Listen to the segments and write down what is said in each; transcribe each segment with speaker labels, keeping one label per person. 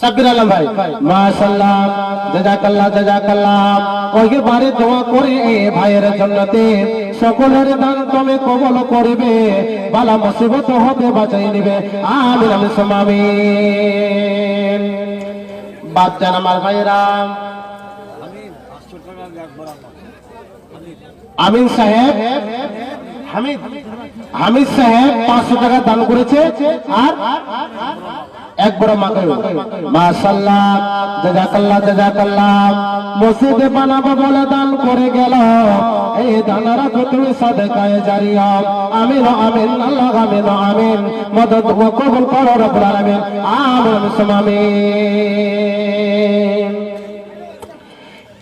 Speaker 1: সাব্বির আলম ভাই, মাশাআল্লাহ জাযাকাল্লাহ জাযাকাল্লাহ ওই বারে দোয়া করে ভাইয়ের জন্নতে সকলের দান তুমি কবল আমিন সাহেব। হামিদ। হামিদ সাহেব পাঁচশো টাকা দান করেছে আর আল্লাহ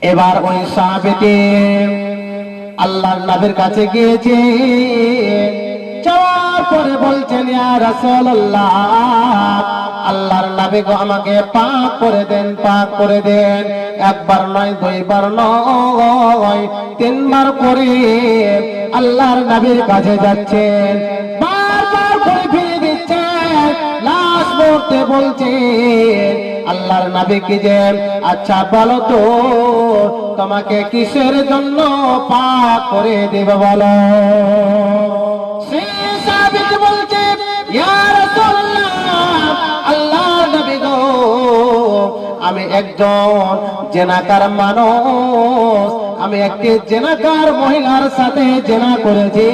Speaker 1: এবার ওই সাহাবেতে আল্লাহর নবীর কাছে গিয়েছে। আল্লাহর নবী গো, আমাকে পাক করে দেন, পাক করে দেন। একবার নয়, দুইবার নয়, তিনবার করে আল্লাহর নবীর কাছে যাচ্ছেন। ফিরে আল্লাহর নাবিকে যে আচ্ছা বলো তো, তোমাকে কিসের জন্য পাক করে দেব বলো? একজন জেনাকার মানুষ। আমি একটি জেনাকার মহিলার সাথে জেনা করেছি।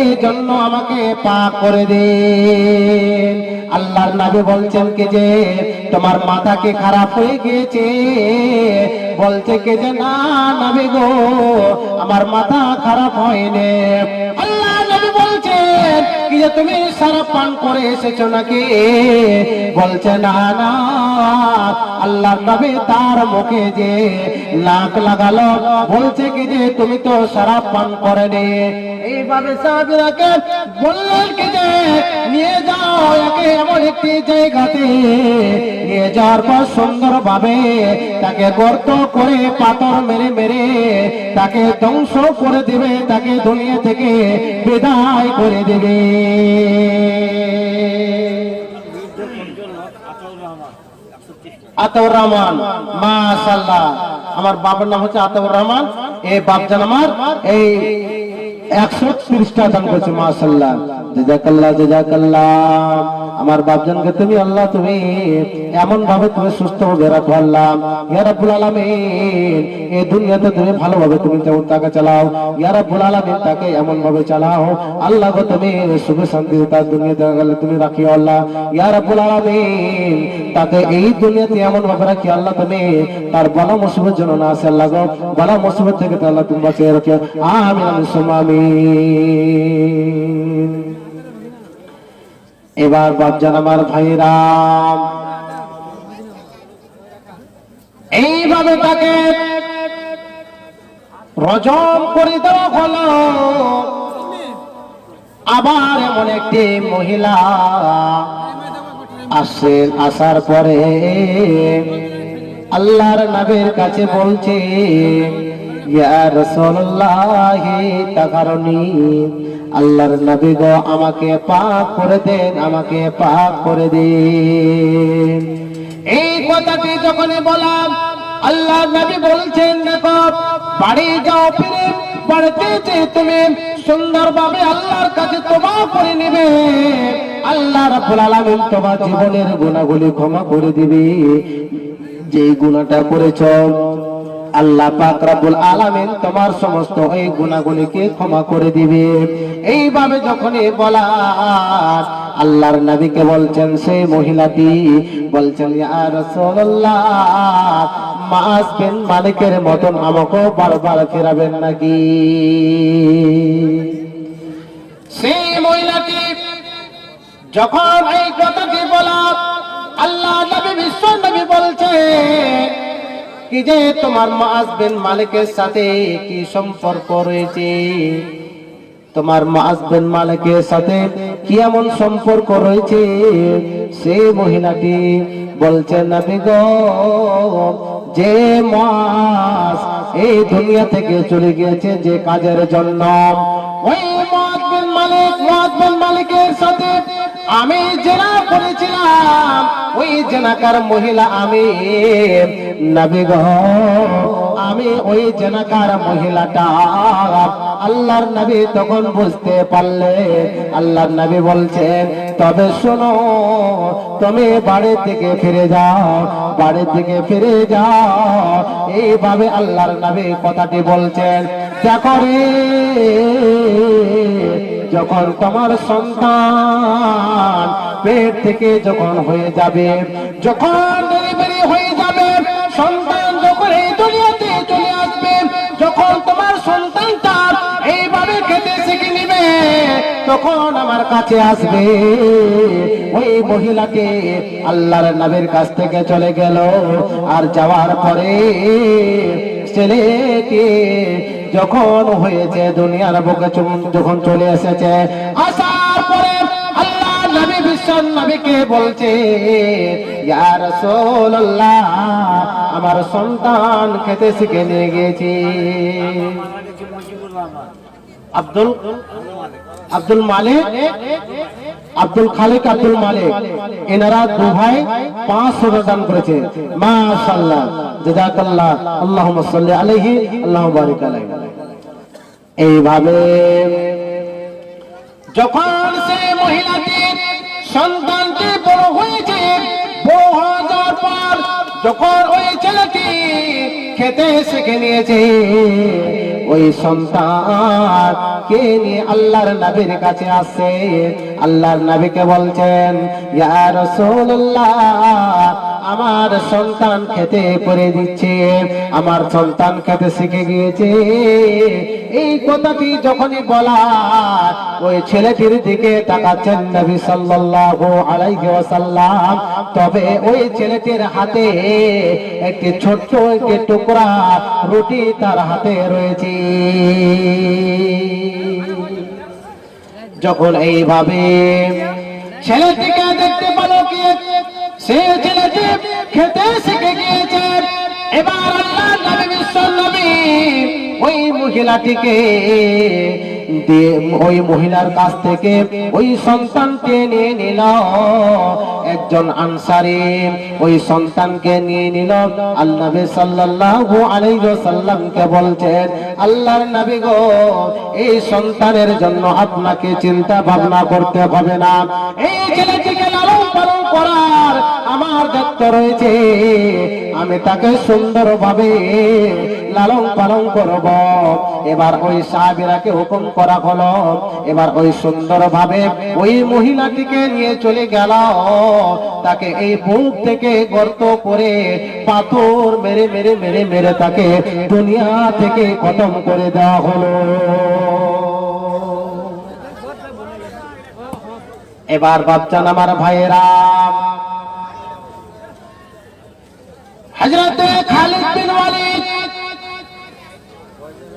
Speaker 1: এই জন্য আমাকে পাক করে দিন। আল্লাহর নবী বলছেন কি যে, তোমার মাথা খারাপ হয়ে গিয়েছে? বলছে কি যে, না নবী গো, আমার মাথা খারাপ হয়নি। বলছেন কি যে তুমি সারা পান করে এসেছ নাকি? বলছে, না না। আল্লাহ নবী তার মুখে যে নাক লাগালো, বলছে কি যে, তুমি তো সারা পান করেনি। এইভাবে সাহাবীরাকে নিয়ে যাওয়ার পর সুন্দর ভাবে তাকে গর্ত করে পাথর মেরে মেরে তাকে ধ্বংস করে দেবে, তাকে দুনিয়া থেকে বিদায় করে দেবে। আতাউর রহমান, মাশাআল্লাহ। আমার বাবার নাম হচ্ছে আতাউর রহমান। এই বাপজান আমার এই একশো ত্রিশটা দান করছে, মাশাআল্লাহ। জাজাকাল্লাহ জাজাকাল্লাহ। আমার বাপজানকে তুমি আল্লাহ, তুমি এমন ভাবে তুমি সুস্থ ভাবে রাখো আল্লাহ। ইয়া রাব্বুল আলামিন এই দুনিয়াতে তুমি ভালোভাবে তুমি যেমন তাকে চালাও, ইয়া রাব্বুল তাকে এমন ভাবে চালাও। আল্লাহ তুমি সুখ শান্তি তার দুনিয়াতে গেলে তুমি রাখিও আল্লাহ। ইয়া রাব্বুল আলামিন, তাকে এই দুনিয়াতে এমন ভাবে রাখি আল্লাহ তুমি। তার বালা মুসিবত যেন না আসে আল্লাহ গো, বালা থেকে তো আল্লাহ তুমি বাঁচিয়ে রাখিও। আমিন আমিন। এবার বাপজান আমার ভাইরা এইভাবে তাকে রজম করে দেওয়া হলো। আবার এমন একটি মহিলা আসেন আসার পরে আল্লাহর নবীর কাছে বলছে আল্লাহর নবী গো, আমাকে পাক করে দেন, আমাকে পাক করে দিন। এই কথাটি যখনই বললাম আল্লাহ নবী বলছেন, দেখো, বাড়ি যাও, ফিরে আল্লাহর জীবনের গুণাগুলি ক্ষমা করে দিবে। যে গুণাটা করেছ আল্লাহ পাক রব্বুল আলামিন তোমার সমস্ত এই গুণাগুলিকে ক্ষমা করে দিবে। এইভাবে যখনই বলা আল্লাহর নবীকে বলছেন সেই মহিলাটি বলছেন, ইয়া রাসূলুল্লাহ, মাস বিন মালিকের মতন আমাকেও বারবার ফেরাবেন নাকি? সেই মহিলাটি যখন এই কথাটি বলা আল্লাহ নবী, বিশ্ব নবী বলছে কি যে তোমার মাস বিন মালিকের সাথে কি সম্পর্ক রয়েছে? তোমার মাস বিন মালিকের সাথে কি এমন সম্পর্ক রয়েছে? সে মহিলাটি বলছে, নবী যে মাস এই দুনিয়া থেকে চলে গিয়েছে যে কাজের জন্য, ওই মালিক মাস মালিকের সাথে আমি জেনা করেছিলাম। ওই জেনাকার মহিলা আমি। নবী আমি ওই জেনাকার মহিলাটা। আল্লাহর নবী তখন বুঝতে পারলে, আল্লাহর নবী বলছেন, তবে শোনো, তুমি বাড়ির থেকে ফিরে যাও বাড়ির থেকে ফিরে যাও। এইভাবে আল্লাহর নবী কথাটি বলছেন। দেখো রে যখন তোমার সন্তান পেট থেকে যখন হয়ে যাবে, যখন ডেলিভারি হয়ে যাবে, সন্তান যখন এই দুনিয়াতে চলে আসবে, যখন তোমার সন্তানটা এইভাবে খেতে শিখে নিবে, তখন আমার কাছে আসবে। ওই মহিলাকে আল্লাহর নবীর কাছ থেকে চলে গেল। আর যাওয়ার পরে ছেলেটি যখন হয়েছে দুনিয়ার বুকে যখন চলে এসেছে, আসার পরে আল্লাহ নবী বিশ্ব নবীকে বলছে, ইয়া রাসূলুল্লাহ, আমার সন্তান খেতে শিখে নিয়ে গেছি আব্দুল আব্দুল মালিক, আব্দুল খালিক, আব্দুল মালিক। এনারা দু ভাই পাঁচশো দান করেছে। মাশাল্লাহ জাজাকাল্লাহ আল্লাহুম্মা সাল্লি আলাইহি, আল্লাহু বারিক আলাইহি। এইভাবে যখন সে মহিলাটি সন্তানটি বড় হয়েছে যখন ওই ছেলেটি খেতে শিখে নিয়েছে, ওই সন্তান কে নিয়ে আল্লাহর নবীর কাছে আসে আল্লাহর নবীকে বলছেন, ইয়া রাসূলুল্লাহ আমার সন্তান খেতে পরে দিচ্ছে। আমার সন্তান খেতে শিখে গিয়েছে। এই কথাটি যখনই বলা ওই ছেলেটির দিকে তাকাচ্ছেন নবী সাল্লাল্লাহু আলাইহি ওয়াসাল্লাম। তবে ওই ছেলেটির হাতে একটি ছোট্ট একটি টুকরা রুটি তার হাতে রয়েছে। যখন এইভাবে ছেলেটিকে দেখতে পালো কি সে ছেলেটি খেতে শিখে গিয়েছে এবার আল্লাহ নবী বিশ্ব নবী ওই মহিলাটিকে ওই মহিলার কাছ থেকে ওই সন্তানকে নিয়ে নিল। একজন আনসারি ওই সন্তানকে নিয়ে নিল। আল্লাহ সাল্লাল্লাহু আলাইহি ওয়াসাল্লামকে বলছেন, আল্লাহর নবী গো, এই সন্তানের জন্য আপনাকে চিন্তা ভাবনা করতে হবে না। এই ছেলেটিকে লালন পালন করার আমার দায়িত্ব রয়েছে। আমি তাকে সুন্দরভাবে লালন পালন করব। এবার ওই সাহাবিরাকে হুকুম করা হলো। এবার ওই সুন্দরভাবে ওই মহিলাটিকে নিয়ে চলে গেল। তাকে এই বুক থেকে গর্ত করে পাথর মেরে মেরে মেরে মেরে তাকে দুনিয়া থেকে খতম করে দেওয়া হলো। এবার বাচ্চান আমার ভাইয়েরা। হজরতে খালিদ বিন ওয়ালিদ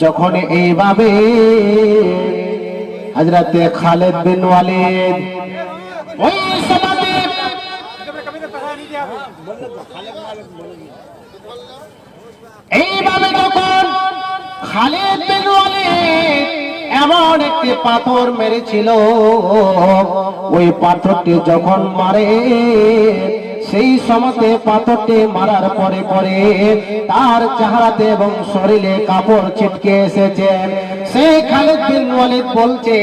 Speaker 1: যখন এইভাবে হজরতে খালেদ বিন ওয়ালিদ এইভাবে যখন খালেদ বিন ওয়ালিদ এমন একটি পাথর মেরেছিল, ওই পাথরটি যখন মারে সেই সময়তে পাথরটি মারার পরে পরে তার চেহারাতে এবং শরীরে কাপড় ছিটকে এসেছে। সে খালেদ বিন ওয়ালিদ বলছে,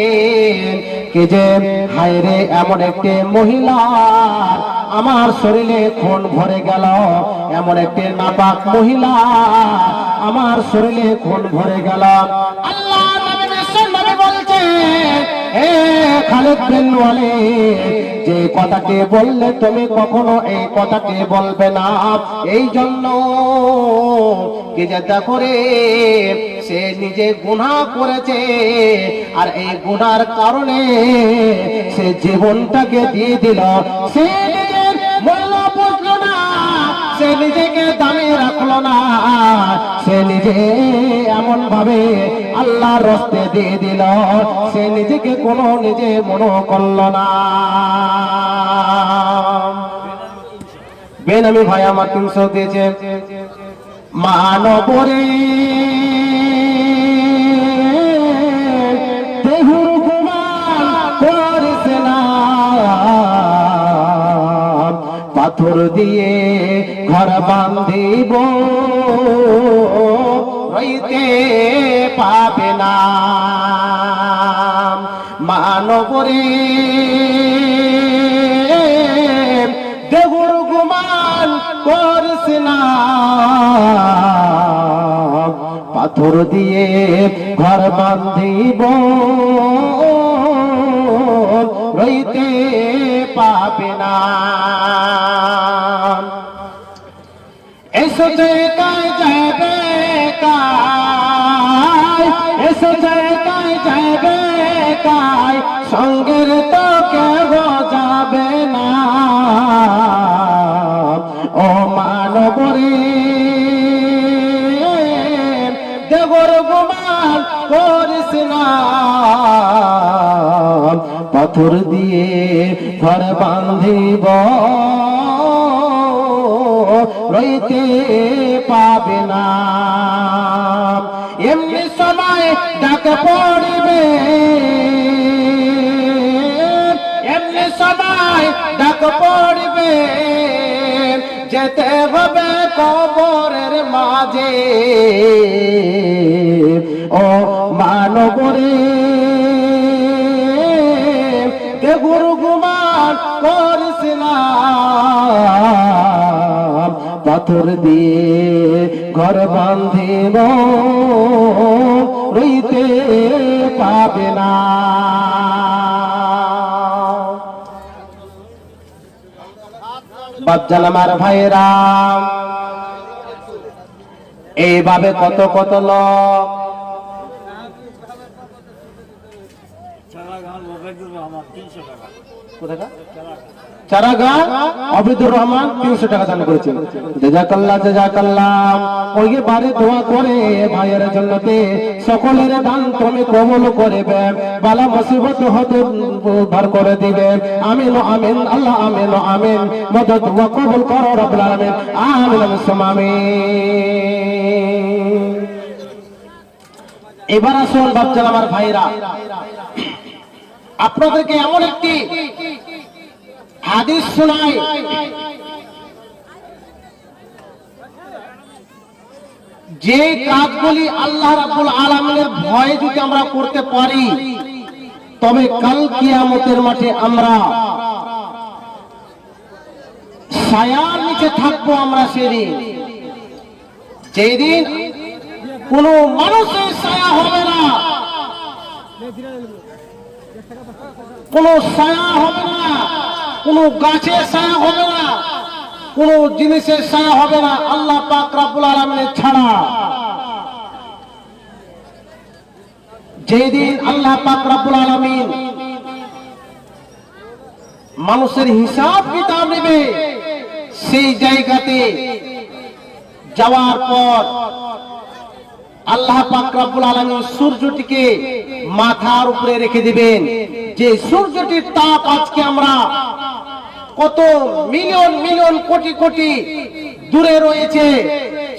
Speaker 1: কি যে, হায় রে, এমন একটি মহিলা, আমার শরীরে খুন ভরে গেল। এমন একটি নাপাক মহিলা, আমার শরীরে খুন ভরে গেল। আল্লাহ নবী খালেদ বিন ওয়ালিদ, যে কথাটি বললে তুমি কখনো এই বলবে না। এই জন্য কি যেটা করে সে নিজে গুণা করেছে, আর এই গুণার কারণে সে জীবনটাকে দিয়ে দিল। সে নিজেকে দামে রাখল না। সে নিজে এমন ভাবে আল্লাহর রস্তে দিয়ে দিল। সে নিজেকে কোনো নিজে মনে করল না। বেনামি ভাই আমার তিনশো দিয়েছে। মানবরে পাথর দিয়ে ঘর বান্ধিব। রইতে পাবে না। মানবরে দেহুর গুমান করিস না। পাথর দিয়ে ঘর বান্ধিব। রইতে পাবে না। এসো জয়কায় যাবে যাবে সঙ্গের তো যাবে না। ও মানবরে, দেবর গুমান করিস না। পাথর দিয়ে ঘর বান্ধিব। রইতে পাবে না এমনি সময় ডাক পড়িবে। এমনি সময় ডাক পড়িবে। যেতে হবে কবরের মাঝে। ও মানবরে গুরু গুমান করিস না। পাথর দিয়ে ঘর বান্ধিব রইতে পাবে না। বাচ্চান আমার ভাইরা এইভাবে কত কত লোক
Speaker 2: চারাগান ওবেদুর রহমান তিনশো টাকা
Speaker 1: কোথাকার চারাগা। অবিদুর রহমান তিনশো টাকা কবল করবে। আল্লাহ, আমিন আমিন। মদত এবার আসুন বাচ্চা আমার ভাইরা। আপনাদেরকে এমন একটি হাদিস শোনাই। যে কাজগুলি আল্লাহ রাব্বুল আলামিনের ভয়ে যদি আমরা করতে পারি, তবে কাল কিয়ামতের মাঠে আমরা ছায়ার নিচে থাকব আমরা সেদিন। যেদিন কোনো মানুষের ছায়া হবে না। কোনো ছায়া হবে না, কোনো গাছের ছায়া হবে না, কোনো জিনিসের ছায়া হবে না, আল্লাহ পাক আলামিনের ছাড়া যেদিন আল্লাহ পাক আলামিন মানুষের হিসাব কিতাব নেবে, সেই জায়গাতে যাওয়ার পর আল্লাহ পাক আলামিন সূর্যটিকে মাথার উপরে রেখে দিবেন। যে সূর্যটির তাপ আজকে আমরা কত মিলিয়ন মিলিয়ন কোটি কোটি দূরে রয়েছে,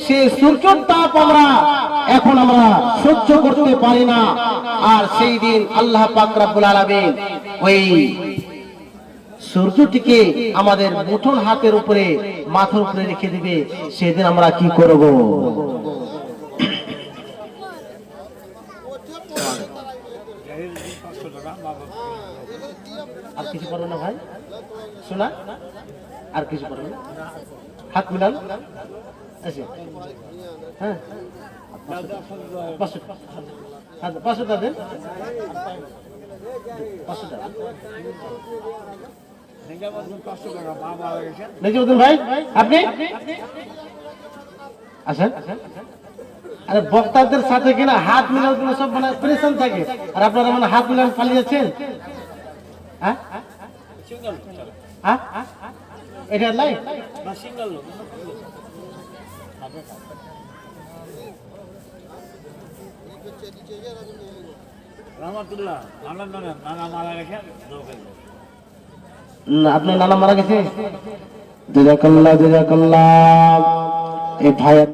Speaker 1: সে সূর্যের তাপ আমরা এখন আমরা সহ্য করতে পারি না। আর সেই দিন আল্লাহ পাক রব্বুল আলামিন ওই সূর্যটিকে আমাদের মুঠোন হাতের উপরে, মাথার উপরে রেখে দিবে। সেদিন আমরা কি করব
Speaker 2: জাহির পাঁচশো টাকা মা বাবা
Speaker 1: আর কিছু পারবে না ভাই। শোনা? আর কিছু পারবে না। হাত মিলান হ্যাঁ? পাঁচশো। হাত- পাঁচশো টাকা দেন। পাঁচশো টাকা। ভাই? আপনি? আসেন। আরে বক্তাদের সাথে কিনা হাত মিলাল কিনা সব মানে প্রেশন থাকে। আর আপনারা মানে হাত মিলাল পালিয়ে যাচ্ছেন হ্যাঁ? হ্যাঁ? এটা লাই? আপনার নানা মারা গেছে? জাজাকাল্লাহ জাজাকাল্লাহ এই ভাই